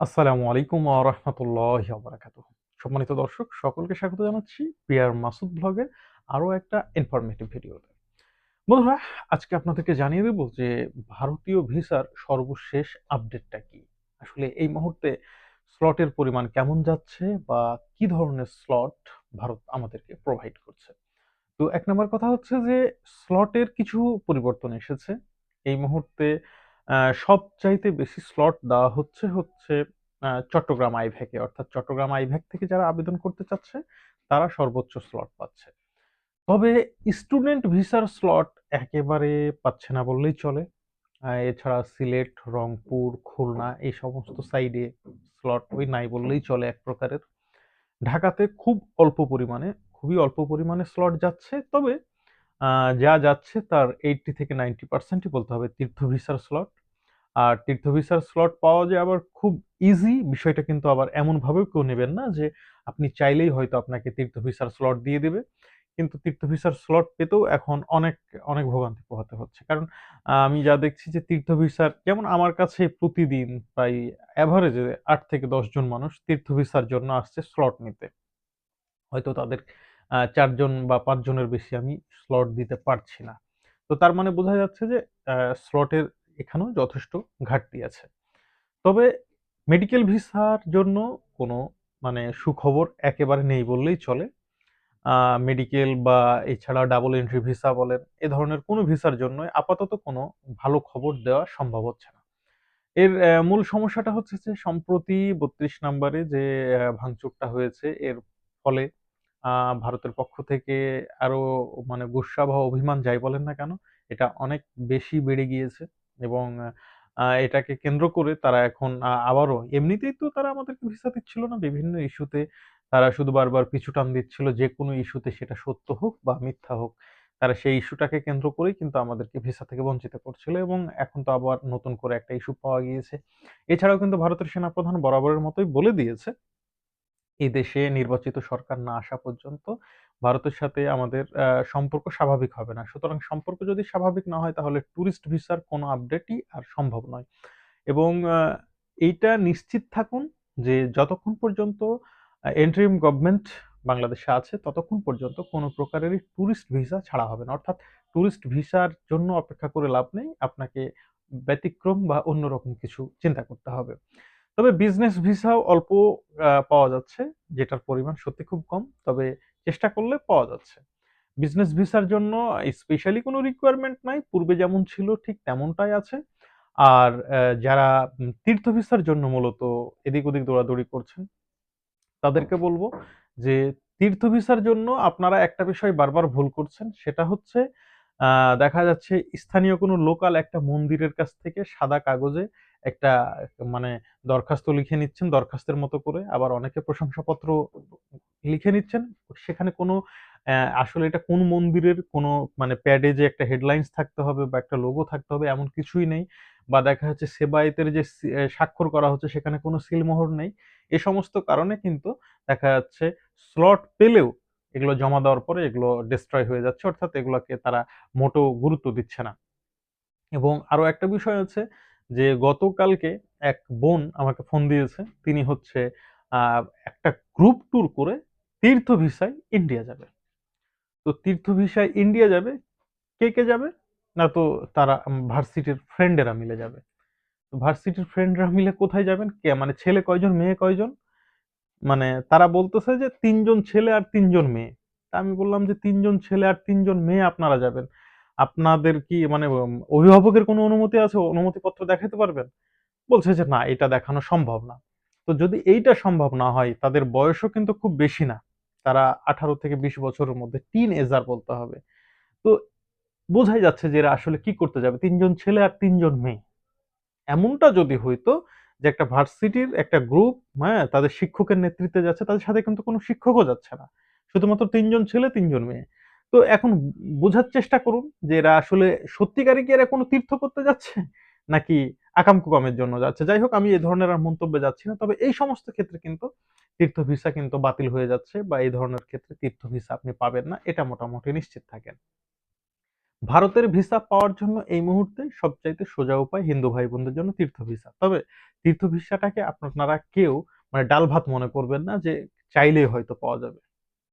আসসালামু আলাইকুম ওয়া রাহমাতুল্লাহি ওয়া বারাকাতুহু। সম্মানিত দর্শক, সকলকে স্বাগত জানাচ্ছি পিয়ার মাসুদ ব্লগের আরও একটা ইনফরমেটিভ ভিডিওতে। বন্ধুরা, আজকে আপনাদেরকে জানিয়ে দেব যে ভারতীয় ভিসার সর্বশেষ আপডেটটা কি? আসলে এই মুহূর্তে স্লটের পরিমাণ কেমন যাচ্ছে বা কি ধরনের স্লট ভারত আমাদেরকে প্রোভাইড করছে। তো এক নম্বর কথা হচ্ছে যে স্লটের কিছু পরিবর্তন এসেছে। এই মুহূর্তে সবচাইতে বেশি স্লট দেওয়া হচ্ছে হচ্ছে চট্টগ্রাম আইভ্যাকে অর্থাৎ চট্টগ্রাম আইভ্যাক থেকে যারা আবেদন করতে চাচ্ছে তারা সর্বোচ্চ স্লট পাচ্ছে। তবে স্টুডেন্ট ভিসার স্লট একেবারে পাচ্ছে না বললেই চলে। এছাড়া সিলেট, রংপুর, খুলনা এই সমস্ত সাইডে স্লট ওই নাই বললেই চলে এক প্রকারের। ঢাকাতে খুব অল্প পরিমাণে, খুবই অল্প পরিমাণে স্লট যাচ্ছে। তবে যা যাচ্ছে তার 80 থেকে 90% বলতে হবে তীর্থ ভিসার স্লট। আর তীর্থ ভিসার স্লট পাওয়া যায় আবার খুব ইজি বিষয়টা কিন্তু আবার এমনভাবেও কেউ নেবেন না যে আপনি চাইলেই হয়তো আপনাকে তীর্থ ভিসার স্লট দিয়ে দেবে কিন্তু তীর্থ ভিসার স্লট পেতেও এখন অনেক, অনেক ভোগান্তি পোহাতে হচ্ছে। কারণ আমি যা দেখছি যে তীর্থ ভিসার যেমন আমার কাছে প্রতিদিন প্রায় অ্যাভারেজে আট থেকে ১০ জন মানুষ তীর্থ ভিসার জন্য আসছে স্লট নিতে। হয়তো তাদের চারজন বা পাঁচজনের বেশি আমি স্লট দিতে পারছি না। তো তার মানে বোঝা যাচ্ছে যে স্লটের এখানেও যথেষ্ট ঘাটতি আছে। তবে মেডিকেল ভিসার জন্য কোনো মানে সুখবর একেবারে নেই বললেই চলে। মেডিকেল বা এছাড়া ডাবল এন্ট্রি ভিসা বলেন, এ ধরনের কোনো ভিসার জন্যই আপাতত কোনো ভালো খবর দেওয়া সম্ভব হচ্ছে না। এর মূল সমস্যাটা হচ্ছে যে সম্প্রতি ৩২ নাম্বারে যে ভাঙচুরটা হয়েছে এর ফলে ভারতের পক্ষ থেকে আরও মানে গুস্সা বা অভিমান যাই বলেন না কেন, এটা অনেক বেশি বেড়ে গিয়েছে এবং এটাকে কেন্দ্র করে তারা এখন আবারও এমনিতেই তো তারা আমাদেরকে ভিসা দিচ্ছিল না। বিভিন্ন ইস্যুতে তারা শুধু বারবার পিছু টান দিচ্ছিল যে কোনো ইস্যুতে সেটা সত্য হোক বা মিথ্যা হোক। তারা সেই ইস্যুটাকে কেন্দ্র করেই কিন্তু আমাদেরকে ভিসা থেকে বঞ্চিত করছিল এবং এখন তো আবার নতুন করে একটা ইস্যু পাওয়া গিয়েছে। এছাড়াও কিন্তু ভারতের সেনাপ্রধান বরাবরের মতোই বলে দিয়েছে এই দেশে নির্বাচিত সরকার না আসা পর্যন্ত ভারতের সাথে আমাদের সম্পর্ক স্বাভাবিক হবে না। সুতরাং সম্পর্ক যদি স্বাভাবিক না হয়, তাহলে ট্যুরিস্ট ভিসার কোনো আপডেটই আর সম্ভব নয়। এবং এইটা নিশ্চিত থাকুন যে যতক্ষণ পর্যন্ত এন্ট্রিম গভর্নমেন্ট বাংলাদেশে আছে, ততক্ষণ পর্যন্ত কোনো প্রকারেরই ট্যুরিস্ট ভিসা ছাড়া হবে না। অর্থাৎ টুরিস্ট ভিসার জন্য অপেক্ষা করে লাভ নেই। আপনাকে ব্যতিক্রম বা অন্যরকম কিছু চিন্তা করতে হবে। তবে বিজনেস ভিসাও অল্প পাওয়া যাচ্ছে, যেটার পরিমাণ সত্যি খুব কম। তবে চেষ্টা করলে পাওয়া যাচ্ছে। বিজনেস ভিসার জন্য স্পেশালি কোনো রিকোয়ারমেন্ট নাই। পূর্বে যেমন ছিল ঠিক তেমনটাই আছে। আর যারা তীর্থ ভিসার জন্য মূলত এদিক ওদিক দৌড়াদৌড়ি করছেন, তাদেরকে বলব যে তীর্থ ভিসার জন্য আপনারা একটা বিষয় বারবার ভুল করছেন। সেটা হচ্ছে দেখা যাচ্ছে স্থানীয় কোনো লোকাল একটা মন্দিরের কাছ থেকে সাদা কাগজে একটা মানে দরখাস্ত লিখে নিচ্ছেন দরখাস্তের মতো করে। আবার অনেকে প্রশংসাপত্র লিখে নিচ্ছেন। সেখানে কোনো আসলে এটা কোন মন্দিরের, কোনো মানে প্যাডে যে একটা হেডলাইনস থাকতে হবে বা একটা লোগো থাকতে হবে এমন কিছুই নেই। বা দেখা যাচ্ছে সেবায়েতের যে স্বাক্ষর করা হচ্ছে সেখানে কোনো সিলমোহর নেই। এ সমস্ত কারণে কিন্তু দেখা যাচ্ছে স্লট পেলেও এগুলো জমা দেওয়ার পরে এগুলো ডিস্ট্রয় হয়ে যাচ্ছে। অর্থাৎ এগুলোকে তারা মোটো গুরুত্ব দিচ্ছে না। এবং আরও একটা বিষয় আছে যে গতকালকে এক বোন আমাকে ফোন দিয়েছে। তিনি হচ্ছে একটা গ্রুপ ট্যুর করে তীর্থ ভিসায় ইন্ডিয়া যাবে। তো তীর্থ ভিসায় ইন্ডিয়া যাবে। কে, কে যাবে? না তো তারা ভার্সিটির ফ্রেন্ডেরা মিলে যাবে। তো ভার্সিটির ফ্রেন্ডরা মিলে কোথায় যাবেন? কে মানে ছেলে কয়জন, মেয়ে কয়জন? মানে তারা বলতেছে যে তিনজন ছেলে আর তিনজন মেয়ে। তা আমি বললাম যে তিনজন ছেলে আর তিনজন মেয়ে আপনারা যাবেন। আপনাদের কি মানে অভিভাবকের কোনো অনুমতি আছে? অনুমতিপত্র দেখাতে পারবেন? বলছে যে না এটা দেখানো সম্ভব না। তো যদি এইটা সম্ভব না হয় তাদের বয়সও কিন্তু খুব বেশি না। তারা ১৮ থেকে ২০ বছরের মধ্যে টিন এজার বলতে হবে। তো বোঝাই যাচ্ছে যে এরা আসলে কি করতে যাবে? তিনজন ছেলে আর তিনজন মেয়ে। এমনটা যদি হইতো যে একটা ভার্সিটির একটা গ্রুপ, হ্যাঁ? তাদের শিক্ষকের নেতৃত্বে যাচ্ছে, তাদের সাথে কিন্তু কোনো শিক্ষকও যাচ্ছে না। শুধুমাত্র তিনজন ছেলে, তিনজন মেয়ে। তো এখন বোঝার চেষ্টা করুন যে এরা আসলে সত্যিকারে কি এরা কোনো তীর্থ করতে যাচ্ছে? নাকি আকাম-কুকামের জন্য যাচ্ছে? যাই হোক, আমি এ ধরনের আর মন্তব্যে যাচ্ছি না। তবে এই সমস্ত ক্ষেত্রে কিন্তু তীর্থ ভিসা কিন্তু বাতিল হয়ে যাচ্ছে বা এই ধরনের ক্ষেত্রে তীর্থ ভিসা আপনি পাবেন না। এটা মোটামুটি নিশ্চিত থাকেন। ভারতের ভিসা পাওয়ার জন্য এই মুহূর্তে সবচাইতে সোজা উপায় হিন্দু ভাই-বোনদের জন্য তীর্থ ভিসা। তবে তীর্থ ভিসাটাকে আপনারা কেউ মানে ডাল ভাত মনে করবেন না যে চাইলেই হয়তো পাওয়া যাবে।